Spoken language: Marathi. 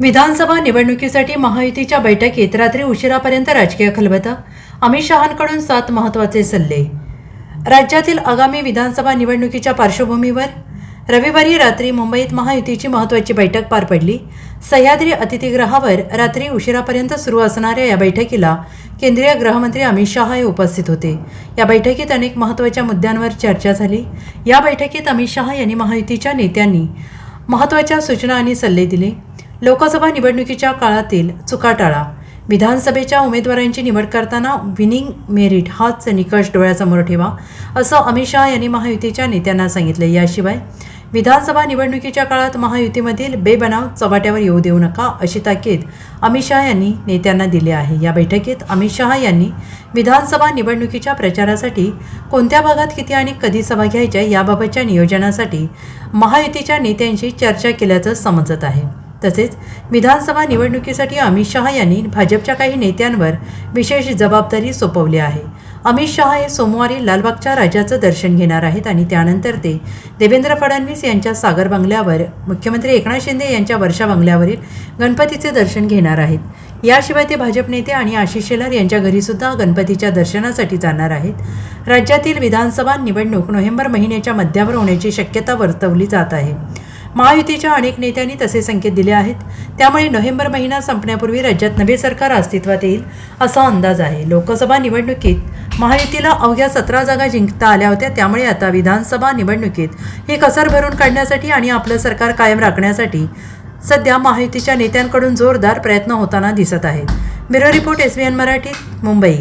विधानसभा निवडणुकीसाठी महायुतीच्या बैठकीत रात्री उशिरापर्यंत राजकीय खलबत. अमित शहांकडून सात महत्त्वाचे सल्ले. राज्यातील आगामी विधानसभा निवडणुकीच्या पार्श्वभूमीवर रविवारी रात्री मुंबईत महायुतीची महत्त्वाची बैठक पार पडली. सह्याद्री अतिथीगृहावर रात्री उशिरापर्यंत सुरू असणाऱ्या या बैठकीला केंद्रीय गृहमंत्री अमित शहा हे उपस्थित होते. या बैठकीत अनेक महत्त्वाच्या मुद्द्यांवर चर्चा झाली. या बैठकीत अमित शहा यांनी महायुतीच्या नेत्यांनी महत्त्वाच्या सूचना आणि सल्ले दिले. लोकसभा निवडणुकीच्या काळातील चुका टाळा विधानसभेच्या उमेदवारांची निवड करताना विनिंग मेरिट हाच निकष डोळ्यासमोर ठेवा असं अमित शहा यांनी महायुतीच्या नेत्यांना सांगितले. याशिवाय विधानसभा निवडणुकीच्या काळात महायुतीमधील बेबनाव चव्हाट्यावर येऊ देऊ नका अशी ताकीद अमित शहा यांनी नेत्यांना दिली आहे. या बैठकीत अमित शहा यांनी विधानसभा निवडणुकीच्या प्रचारासाठी कोणत्या भागात किती आणि कधी सभा घ्यायच्या याबाबतच्या नियोजनासाठी महायुतीच्या नेत्यांशी चर्चा केल्याचं समजत आहे. तसेच विधानसभा निवडणुकीसाठी अमित शहा यांनी भाजपच्या काही नेत्यांवर विशेष जबाबदारी सोपवली आहे. अमित शहा हे सोमवारी लालबागच्या राजाचं दर्शन घेणार आहेत आणि त्यानंतर ते देवेंद्र फडणवीस यांच्या सागर बंगल्यावर मुख्यमंत्री एकनाथ शिंदे यांच्या वर्षा बंगल्यावरील गणपतीचे दर्शन घेणार आहेत. याशिवाय ते भाजप नेते आणि आशिष शेलार यांच्या घरीसुद्धा गणपतीच्या दर्शनासाठी जाणार आहेत. राज्यातील विधानसभा निवडणूक नोव्हेंबर महिन्याच्या मध्यावर होण्याची शक्यता वर्तवली जात आहे. महायुतीच्या अनेक नेत्यांनी तसे संकेत दिले आहेत. त्यामुळे नोव्हेंबर महिना संपण्यापूर्वी राज्यात नवे सरकार अस्तित्वात येईल असा अंदाज आहे. लोकसभा निवडणुकीत महायुतीला अवघ्या सतरा जागा जिंकता आल्या होत्या. त्यामुळे आता विधानसभा निवडणुकीत ही कसर भरून काढण्यासाठी आणि आपलं सरकार कायम राखण्यासाठी सध्या महायुतीच्या नेत्यांकडून जोरदार प्रयत्न होताना दिसत आहेत. Bureau report S Marathi Mumbai.